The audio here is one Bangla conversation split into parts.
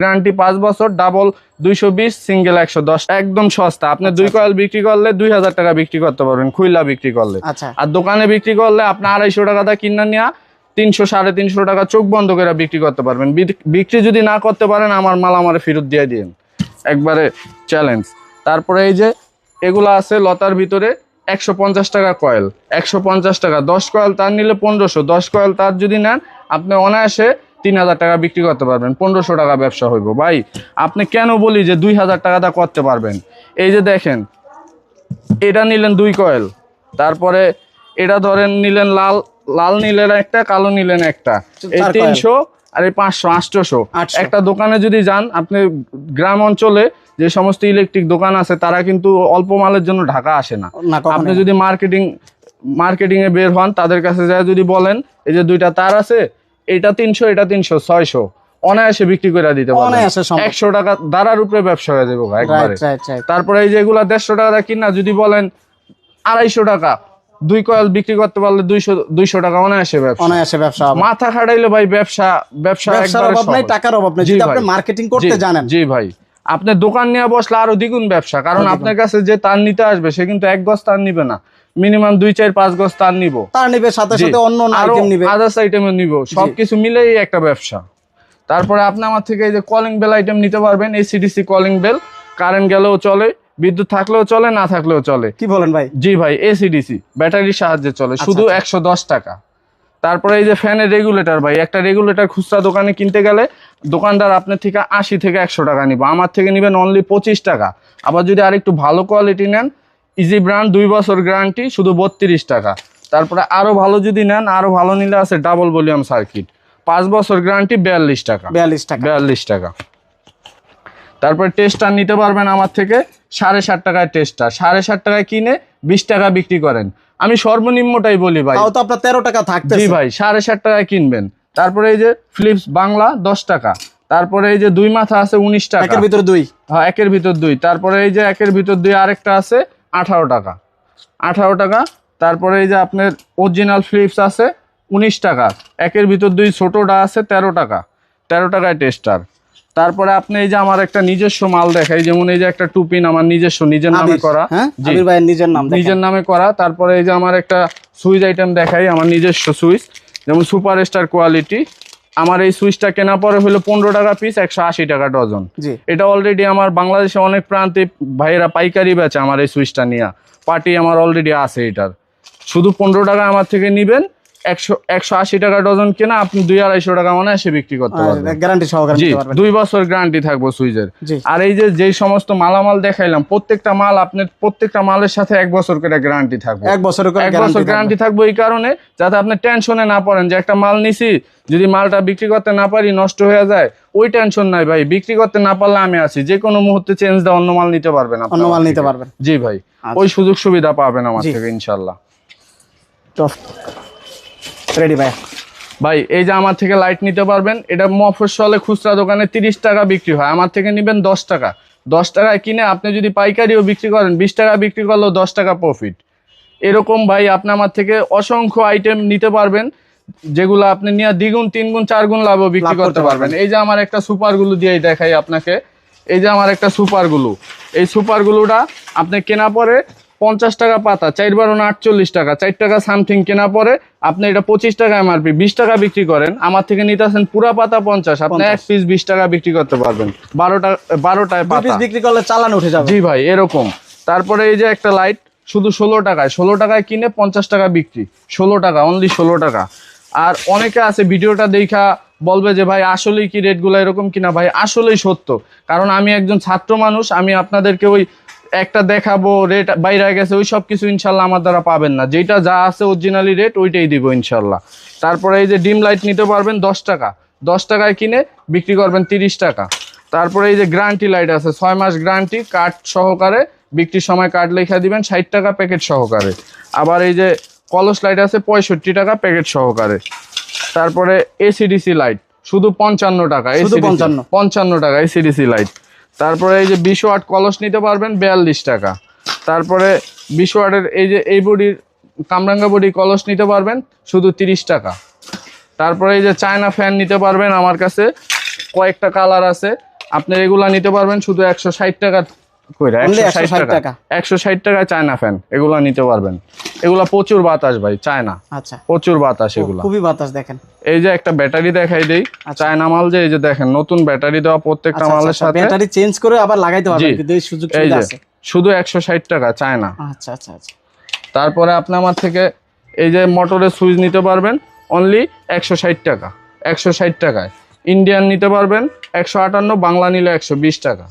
গ্যারান্টি পাঁচ বছর ডাবল দুইশো বিশ সিঙ্গেল একশো দশ। একদম সস্তা। আপনি দুই কয়েল বিক্রি করলে দুই হাজার টাকা বিক্রি করতে পারবেন খুইলা বিক্রি করলে। আচ্ছা। আর দোকানে বিক্রি করলে আপনি আড়াইশো টাকা দা কিনা নিয়ে তিনশো সাড়ে তিনশো টাকা চোখ বন্ধ করে বিক্রি করতে পারবেন। বিক্রি যদি না করতে পারেন আমার মাল আমার ফেরত দিয়ে দিন। একবারে চ্যালেঞ্জ তারপরে এই যে এগুলো আছে লতার ভিতরে একশো পঞ্চাশ টাকা কয়েল। একশো পঞ্চাশ টাকা। দশ কয়েল তার নিলে পনেরোশো। দশ কয়েল তার যদি নেন আপনি অনায়াসে তিন হাজার টাকা বিক্রি করতে পারবেন পনেরোশো টাকা ব্যবসা হইব। ভাই আপনি কেন বলি যে দুই হাজার টাকা দা করতে পারবেন? এই যে দেখেন এটা নিলেন দুই কয়েল তারপরে এটা ধরেন নিলেন লাল লাল নিলেন একটা কালো নিলেন একটা। এই তিনশো আর এই পাঁচশো আটশোশো। একটা দোকানে যদি যান আপনি গ্রাম অঞ্চলে যে সমস্ত ইলেকট্রিক দোকান আছে তারা কিন্তু অল্প মালের জন্য ঢাকা আসে না। না আপনি যদি মার্কেটিং মার্কেটিং এ বের হন তাদের কাছে যায় যদি বলেন এই যে দুইটা তার আছে এটা তিনশো এটা তিনশো ছয়শো। অনায়াসে বিক্রি করে দিতে একশো টাকা দাঁড়ার উপরে ব্যবসা হয়ে যাবে একবারে। তারপরে এই যেগুলা দেড়শো টাকা কিনা যদি বলেন আড়াইশো টাকা দুই কয়েল বিক্রি করতে পারলে দুইশো দুইশো টাকা অনায়াসে ব্যবসা। অনায়াসে ব্যবসা মাথা খাটাইলে ভাই ব্যবসা ব্যবসা একবারে। টাকার অভাব নেই। যদি। আপনি মার্কেটিং করতে জানেন। জি ভাই। আপনি দোকান নিয়ে বসলে আরও দ্বিগুণ ব্যবসা কারণ আপনার কাছে যে তার নিতে আসবে সে কিন্তু এক গজ তার নিবে না। মিনিমাম দুই চার পাঁচ গজ তার নিব। তার নিবে সাথে সাথে অন্য আরও আইটেম নিবে। আদার্স আইটেমও নিব। সবকিছু মিলেই একটা ব্যবসা। তারপরে আপনি আমার থেকে এই যে কলিং বেল আইটেম নিতে পারবেন এসিডিসি কলিং বেল কারেন্ট গেলেও চলে বিদ্যুৎ থাকলেও চলে না থাকলেও চলে। কি বলেন ভাই? জি ভাই এসিডিসি ব্যাটারির সাহায্যে চলে শুধু আচ্ছা। একশো দশ টাকা। তারপরে এই যে ফ্যানের রেগুলেটর ভাই একটা রেগুলেটর খুচরা দোকানে কিনতে গেলে দোকানদার আপনার থেকে আশি থেকে একশো টাকা নিব। আমার থেকে নেবেন অনলি পঁচিশ টাকা। আবার যদি আরেকটু ভালো কোয়ালিটি নেন ইজি ব্র্যান্ড দুই বছর গ্যারান্টি শুধু বত্রিশ টাকা। তারপরে আরও ভালো যদি নেন আরও ভালো নিলে আছে ডাবল ভলিউম সার্কিট পাঁচ বছর গ্যারান্টি বিয়াল্লিশ টাকা। বিয়াল্লিশ টাকা। বিয়াল্লিশ টাকা। তারপর টেস্টার নিতে পারবেন আমার থেকে সাড়ে ষাট টাকায় টেস্টার সাড়ে ষাট টাকায় কিনে বিশ টাকা বিক্রি করেন। আমি সর্বনিম্নটাই বলি ভাই। তো আপনার তেরো টাকা থাকতে জি ভাই সাড়ে ষাট টাকায় কিনবেন। তারপরে এই যে ফ্লিপস বাংলা দশ টাকা। তারপরে এই যে দুই মাথা আছে উনিশ টাকা। একের ভিতর দুই। হ্যাঁ একের ভিতর দুই। তারপরে এই যে একের ভিতর দুই আরেকটা আছে আঠারো টাকা। আঠারো টাকা তারপরে এই যে আপনার অরিজিনাল ফ্লিপস আছে উনিশ টাকা। একের ভিতর দুই ছোটোটা আছে তেরো টাকা। তেরো টাকায় টেস্টার তারপরে আপনি এই যে আমার একটা নিজস্ব মাল দেখাই যেমন এই যে একটা টুপিন আমার নিজস্ব নিজের নামে করা। হ্যাঁ? নিজের নাম নিজের নামে করা তারপরে এই যে আমার একটা সুইচ আইটেম দেখাই আমার নিজস্ব সুইচ। যেমন সুপার স্টার কোয়ালিটি আমার এই সুইচটা কেনা পরে হলো পনেরো টাকা পিস একশো আশি টাকা ডজন এটা অলরেডি আমার বাংলাদেশে অনেক প্রান্তে ভাইয়েরা পাইকারি বেচে আমার এই সুইচটা নিয়ে। পার্টি আমার অলরেডি আছে এটার। শুধু পনেরো টাকা আমার থেকে নিবেন একশো একশো আশি টাকা ডজন কেনা আপনি দুই আড়াইশো টাকা মনে এসে বিক্রি করতে পারবেন। গ্যারান্টি সহকারে জি দুই বছর গ্যারান্টি থাকব সুইচের। জি। আর এই যে যেই সমস্ত মালামাল দেখাইলাম প্রত্যেকটা মাল আপনার প্রত্যেকটা মালের সাথে এক বছর করে গ্যারান্টি থাকবে। এক বছরের করে এক বছর গ্যারান্টি থাকবে এই কারণে যাতে আপনি টেনশনে না পড়েন যে একটা মাল নিছি যদি মালটা বিক্রি করতে না পারি নষ্ট হয়ে যায় ওই টেনশন নাই ভাই। বিক্রি করতে না পারলে আমি আছি। যে কোনো মুহূর্তে চেঞ্জ দেওয়া অন্য মাল নিতে পারবেন অন্য মাল নিতে পারবেন। জি ভাই। আচ্ছা। ওই সুযোগ সুবিধা পাবেন আমার। থেকে ইনশাল্লাহ। রেডি ভাই। ভাই এই যে আমার থেকে লাইট নিতে পারবেন এটা মফস্বলে খুচরা দোকানে তিরিশ টাকা বিক্রি হয়। আমার থেকে নেবেন দশ টাকা। দশ টাকায় কিনে আপনি যদি পাইকারিও বিক্রি করেন বিশ টাকা বিক্রি করলেও দশ টাকা প্রফিট এরকম ভাই আপনি আমার থেকে অসংখ্য আইটেম নিতে পারবেন যেগুলো আপনি নিয়ে দ্বিগুণ তিন গুণ চার গুণ লাভও বিক্রি করতে করতে পারবেন। এই যে আমার একটা সুপারগুলো দিয়ে দেখাই আপনাকে। এই যে আমার একটা সুপারগুলো এই সুপার গুলোটা আপনি কেনা পরে পঞ্চাশ টাকা পাতা চার বারো আটচল্লিশ টাকা চার টাকা সামথিং কেনা পরে আপনি এটা পঁচিশ টাকা এমআরপি বিশ টাকা বিক্রি করেন আমার থেকে নিতে আসেন পুরা পাতা পঞ্চাশ আপনি এক পিস বিশ টাকা বিক্রি করতে পারবেন বারোটা বারোটায় পাতা। বিক্রি করলে চালান উঠে যাবে। জি ভাই এরকম। তারপরে এই যে একটা লাইট শুধু ষোলো টাকায় ষোলো টাকায় কিনে পঞ্চাশ টাকা বিক্রি ষোলো টাকা অনলি ষোলো টাকা। আর অনেকে আছে ভিডিওটা দেখা বলবে যে ভাই আসলেই কি রেটগুলো এরকম কিনা? ভাই আসলেই সত্য। কারণ আমি একজন ছাত্র মানুষ আমি আপনাদেরকে ওই একটা দেখাবো রেট বাইরে গেছে ওই সব কিছু ইনশাল্লাহ আমার দ্বারা পাবেন না। যেটা যা আছে অরিজিনালি রেট ওইটাই দিব ইনশাল্লাহ। তারপরে এই যে ডিম লাইট নিতে পারবেন দশ টাকা। দশ টাকায় কিনে বিক্রি করবেন তিরিশ টাকা। তারপরে এই যে গ্রান্টি লাইট আছে ছয় মাস গ্রান্টি কার্ড সহকারে বিক্রির সময় কার্ড লেখা দিবেন ষাট টাকা প্যাকেট সহকারে। আবার এই যে কলস লাইট আছে পঁয়ষট্টি টাকা প্যাকেট সহকারে। তারপরে এসিডিসি লাইট শুধু পঞ্চান্ন টাকা শুধু ACDC 55 পঞ্চান্ন। টাকা এসিডিসি লাইট তারপরে এই যে বিশ ওয়াট কলস নিতে পারবেন বিয়াল্লিশ টাকা। তারপরে বিশ ওয়াটের এই যে এই বডির কামরাঙ্গা বডি কলস নিতে পারবেন শুধু তিরিশ টাকা। তারপরে এই যে চায়না ফ্যান নিতে পারবেন আমার কাছে, কয়েকটা কালার আছে। আপনি এগুলা নিতে পারবেন শুধু একশো ষাট টাকা কইরা ষাট 160 টাকা। চায়না ফ্যান এগুলা নিতে পারবেন। এগুলা প্রচুর বাতাস ভাই চায়না। আচ্ছা। প্রচুর বাতাস এগুলা। খুবই বাতাস দেখেন। এই যে একটা ব্যাটারি দেখাই দেই চায়না মাল যে এই যে দেখেন নতুন ব্যাটারি দেওয়া প্রত্যেকটা আচ্ছা, মালের আচ্ছা, সাথে। ব্যাটারি চেঞ্জ করে আবার লাগাইতে পারবেন কিন্তু এই সুযোগ সুবিধা আছে। শুধু একশো ষাট টাকা চায়না। আচ্ছা আচ্ছা আচ্ছা। তারপরে আপনি আমার থেকে এই যে মোটরের সুইচ নিতে পারবেন অনলি একশো ষাট টাকা। একশো ষাট টাকায়। ইন্ডিয়ান নিতে পারবেন একশো আটান্ন বাংলা নিলে একশো বিশ টাকা।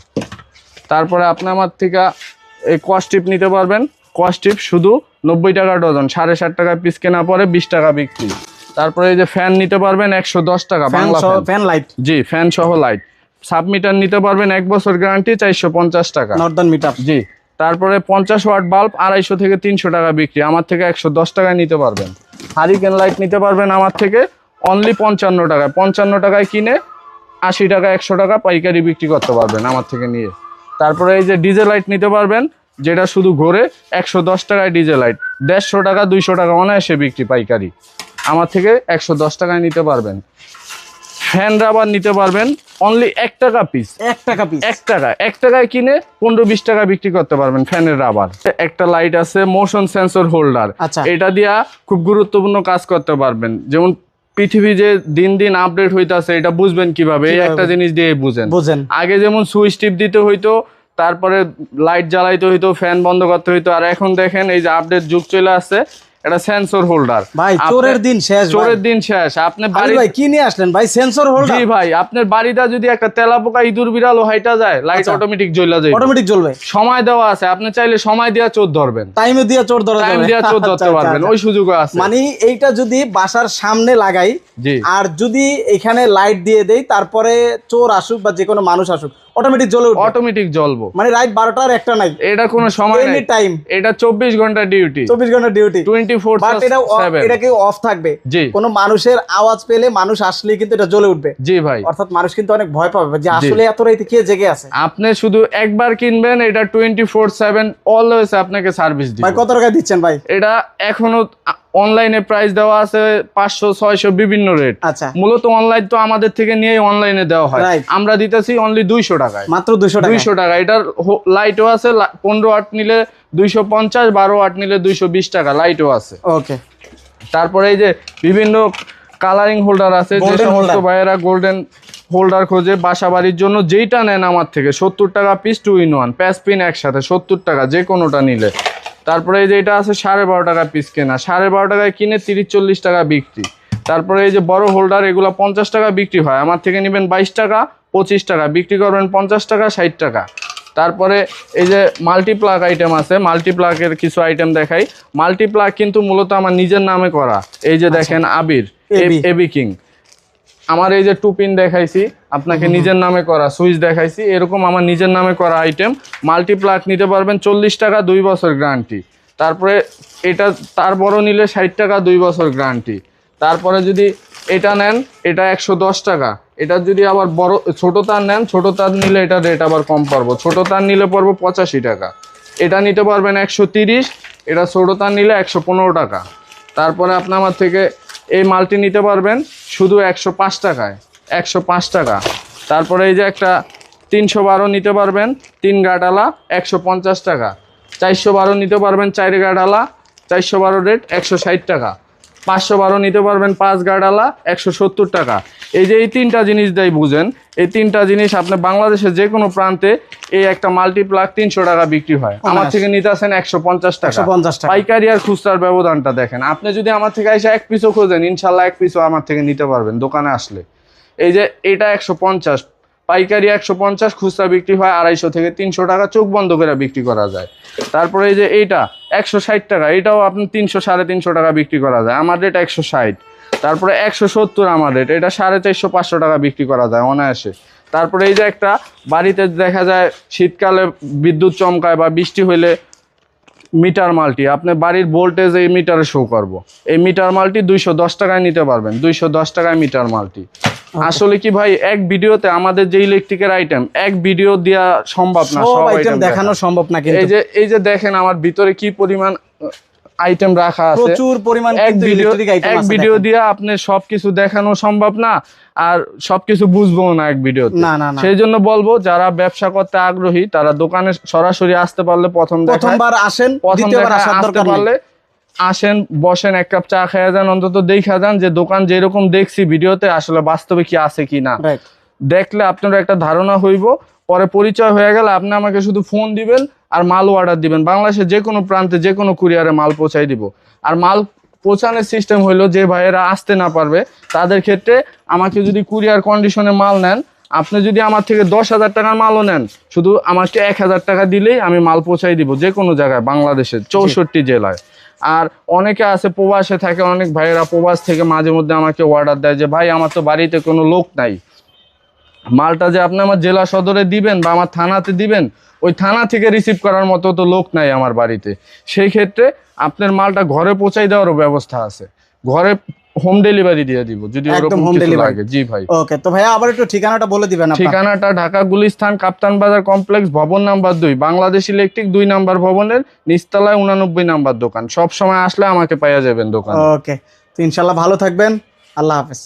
তারপরে আপনি আমার থেকে এই কস্টিপ নিতে পারবেন। কস্টিপ শুধু নব্বই টাকা ডজন সাড়ে ষাট টাকা পিস কেনা পরে বিশ টাকা বিক্রি। তারপরে এই যে ফ্যান নিতে পারবেন একশো দশ টাকা ফ্যান বাংলা ফ্যান লাইট জি ফ্যান সহ লাইট সাবমিটার নিতে পারবেন এক বছর গ্যারান্টি চারশো পঞ্চাশ টাকা। নর্দার্ন মিটার জি তারপরে পঞ্চাশ ওয়াট বাল্ব আড়াইশো থেকে তিনশো টাকা বিক্রি। আমার থেকে একশো দশ টাকায় নিতে পারবেন। হারিকেন লাইট নিতে পারবেন আমার থেকে অনলি পঞ্চান্ন টাকায়। পঞ্চান্ন টাকায় কিনে আশি টাকা একশো টাকা পাইকারি বিক্রি করতে পারবেন আমার থেকে নিয়ে। তারপরে এই যে ডিজে লাইট নিতে পারবেন যেটা শুধু ঘোরে একশো দশ টাকায় ডিজে লাইট। দেড়শো টাকা দুইশো টাকা অনায়াসে বিক্রি পাইকারি। আমার থেকে একশো দশ টাকায় নিতে পারবেন। ফ্যান রাবার নিতে পারবেন অনলি এক টাকা পিস এক টাকা পিস এক টাকা এক টাকায় কিনে পনেরো বিশ টাকা বিক্রি করতে পারবেন ফ্যানের রাবার। একটা লাইট আছে মোশন সেন্সর হোল্ডার আচ্ছা। এটা দিয়া খুব গুরুত্বপূর্ণ কাজ করতে পারবেন। যেমন পৃথিবী যে দিন দিন আপডেট হইতাছে এটা বুঝবেন কীভাবে? এই? একটা জিনিস দিয়ে বুঝেন। বুঝেন। আগে যেমন সুইচ টিপ দিতে হইতো তারপরে লাইট জ্বালাইতে হইতো ফ্যান বন্ধ করতে হইতো আর এখন দেখেন এই যে আপডেট যুগ চলে আসছে এটা সেন্সর হোল্ডার ভাই চোরের দিন শেষ চোরের দিন শেষ। আপনি বাড়ি ভাই কি নিয়ে আসলেন ভাই? সেন্সর হোল্ডার জি ভাই আপনার বাড়িটা যদি একটা তেলাপোকা ইঁদুর বিড়াল হাইটা যায় লাইট আচ্ছা। অটোমেটিক জ্বলা যায় অটোমেটিক জ্বলবে। সময় দেওয়া আছে। আপনি চাইলে সময় দেওয়া চোর ধরবেন। টাইমে দিয়ে চোর ধরা টাইম দেওয়া চোর আচ্ছা, ধরতে আচ্ছা, পারবেন। আচ্ছা। ওই সুযোগও আছে। মানে এইটা যদি বাসার সামনে লাগাই আর যদি এখানে লাইট দিয়ে দেই তারপরে চোর আসুক বা যে কোনো মানুষ আসুক অটোমেটিক জ্বলে উঠবে। অটোমেটিক জ্বলবো। মানে রাত বারোটার একটা নাই এটা কোনো সময় এনি টাইম এটা চব্বিশ ঘণ্টা ডিউটি চব্বিশ ঘণ্টা ডিউটি টোয়েন্টি ফোর বাট এটা এটা কি অফ থাকবে? জি। মানুষের আওয়াজ পেলে মানুষ আসলে কিন্তু এটা জ্বলে উঠবে। জি ভাই। অর্থাৎ মানুষ কিন্তু অনেক ভয় পাবে যে আসলে এত কে জেগে আছে। আপনি শুধু একবার কিনবেন এটা টোয়েন্টি ফোর সেভেন অলওয়েজ আপনাকে সার্ভিস ভাই দিবে কত টাকা দিচ্ছেন ভাই? এটা এখনও অনলাইনে প্রাইস দেওয়া আছে পাঁচশো ছয়শো বিভিন্ন রেট আচ্ছা। মূলত অনলাইন তো আমাদের থেকে নিয়ে অনলাইনে দেওয়া হয়। আমরা দিতেছি অনলি দুইশো টাকায়। মাত্র দুশো দুইশো টাকা। এটার লাইটও আছে পনেরো ওয়াট নিলে দুইশো পঞ্চাশ বারো আট নিলে দুইশো বিশ টাকা লাইটও আছে। ওকে তারপরে এই যে বিভিন্ন কালারিং হোল্ডার আছে যে সমস্ত ভাইয়েরা গোল্ডেন হোল্ডার খোঁজে বাসা বাড়ির জন্য যেইটা নেন আমার থেকে সত্তর টাকা পিস টু ইন ওয়ান প্যাস পিন একসাথে সত্তর টাকা যে কোনোটা নিলে। তারপরে এই যে এটা আছে সাড়ে বারো টাকা পিস কেনা। সাড়ে বারো টাকায় কিনে তিরিশ চল্লিশ টাকা বিক্রি। তারপরে এই যে বড় হোল্ডার এগুলো পঞ্চাশ টাকা বিক্রি হয়। আমার থেকে নেবেন বাইশ টাকা পঁচিশ টাকা। বিক্রি করবেন পঞ্চাশ টাকা ষাট টাকা। তারপরে এই যে মাল্টিপ্লাক আইটেম আছে মাল্টিপ্লাকের কিছু আইটেম দেখাই। মাল্টিপ্লাক কিন্তু মূলত আমার নিজের নামে করা। এই যে দেখেন আবির এবি। AB king. আমার এই যে টুপিন দেখাইছি আপনাকে নিজের নামে করা সুইচ দেখাইছি এরকম আমার নিজের নামে করা আইটেম মাল্টিপ্লাক নিতে পারবেন চল্লিশ টাকা দুই বছর গ্যারান্টি তারপরে এটা তার বড় নিলে ষাট টাকা দুই বছর গ্যারান্টি তারপরে যদি এটা নেন এটা একশো দশ টাকা। এটা যদি আবার বড় ছোট তার নেন ছোট তার নিলে এটা রেট আবার কম পড়ব। ছোট তার নিলে পড়ব পঁচাশি টাকা। এটা নিতে পারবেন একশো তিরিশ এটা ছোট তার নিলে একশো পনেরো টাকা। তারপরে আপনি আমার থেকে এই মালটি নিতে পারবেন শুধু একশো পাঁচ টাকায়, একশো পাঁচ টাকা। তারপরে এই যে একটা তিনশো বারো নিতে পারবেন, তিন গাডালা একশো পঞ্চাশ টাকা। চারশো বারো নিতে পারবেন চার গাডালা, চারশো বারো রেট একশো ষাট টাকা। পাঁচশো বারো নিতে পারবেন পাঁচ গাডালা একশো সত্তর টাকা। এই যে এই তিনটা জিনিস দেয় বুঝেন এই তিনটা জিনিস আপনি বাংলাদেশের যে কোনো প্রান্তে এই একটা মাল্টিপ্লাক তিনশো টাকা বিক্রি হয়। আমার থেকে নিতে আসেন একশো পঞ্চাশ টাকা। একশো পঞ্চাশ টাকা। পাইকারি আর খুচরার ব্যবধানটা দেখেন। আপনি যদি আমার থেকে এসে এক পিসও খোঁজেন ইনশাল্লাহ এক পিসও আমার থেকে নিতে পারবেন দোকানে আসলে। এই যে এটা একশো পঞ্চাশ পাইকারি একশো পঞ্চাশ, খুচরা বিক্রি হয় আড়াইশো থেকে তিনশো টাকা, চোখ বন্ধ করে বিক্রি করা যায়। তারপরে এই যে এইটা, একশো ষাট টাকা, এটাও আপনি তিনশো, সাড়ে তিনশো টাকা বিক্রি করা যায়। আমার রেট একশো ষাট। তারপরে একশো সত্তর আমার রেট এটা সাড়ে চারশো, পাঁচশো টাকা বিক্রি করা যায় অনায়াসে। তারপরে এই যে একটা, বাড়িতে দেখা যায় শীতকালে বিদ্যুৎ চমকায় বা বৃষ্টি হইলে মিটার মালটি আপনি বাড়ির ভোল্টেজ এই মিটারে শো করব। এই মিটার মালটি দুইশো দশ টাকায় নিতে পারবেন দুইশো দশ টাকায় মিটার মাল্টি। আসলে কি ভাই এক ভিডিওতে আমাদের যে ইলেকট্রিকের আইটেম এক ভিডিও দেওয়া সম্ভব না সব আইটেম দেখানো সম্ভব না এই যে এই যে দেখেন আমার ভিতরে কি পরিমাণ আইটেম রাখা আছে। প্রচুর পরিমাণ এক ভিডিও এক ভিডিও দিয়ে আপনি সবকিছু দেখানো সম্ভব না। আর সবকিছু বুঝব না এক ভিডিওতে। না সেই জন্য বলব যারা ব্যবসা করতে আগ্রহী তারা দোকানে সরাসরি আসতে পারলে প্রথম প্রথমবার আসেন প্রথম আসার আসতে পারলে আসেন বসেন এক কাপ চা খেয়ে যান অন্তত দেখা যান যে দোকান যেরকম দেখছি ভিডিওতে আসলে বাস্তবে কি আছে কি না। দেখলে আপনার একটা ধারণা হইব পরে পরিচয় হয়ে গেলে আপনি আমাকে শুধু ফোন দিবেন আর মাল অর্ডার দিবেন। বাংলাদেশের যে কোনো প্রান্তে যে কোনো কুরিয়ারে মাল পৌঁছাই দিব। আর মাল পৌঁছানোর সিস্টেম হইল যে ভাইয়েরা আসতে না পারবে তাদের ক্ষেত্রে আমাকে যদি কুরিয়ার কন্ডিশনে মাল নেন আপনি যদি আমার থেকে দশ হাজার টাকার মালও নেন শুধু আমাকে এক হাজার টাকা দিলেই আমি মাল পৌঁছাই দিব যে কোনো জায়গায় বাংলাদেশের চৌষট্টি জেলায়। আর অনেকে আছে প্রবাসে থাকে অনেক ভাইয়েরা প্রবাস থেকে মাঝে মধ্যে আমাকে অর্ডার দেয় যে ভাই আমার তো বাড়িতে কোনো লোক নাই। মালটা যে আপনি আমার জেলা সদরে দিবেন বা আমার থানাতে দিবেন ওই থানা থেকে রিসিভ করার মতো তো লোক নাই আমার বাড়িতে। সেই ক্ষেত্রে আপনার মালটা ঘরে পৌঁছাই দেওয়ারও ব্যবস্থা আছে। ঘরে হোম ডেলিভারি দিয়ে দিব যদি এরকম কিছু লাগে। জি ভাই। ওকে তো ভাইয়া আবার একটু ঠিকানাটা বলে দিবেন আপনি ঠিকানাটা ঢাকা গুলিস্তান কাপ্তান বাজার কমপ্লেক্স ভবন নাম্বার দুই বাংলাদেশ ইলেকট্রিক দুই নাম্বার ভবনের নিচতলায় উনানব্বই নাম্বার দোকান। সব সময় আসলে আমাকে পাওয়া যাবেন দোকান। ওকে তো ইনশাল্লাহ ভালো থাকবেন। আল্লাহ হাফেজ।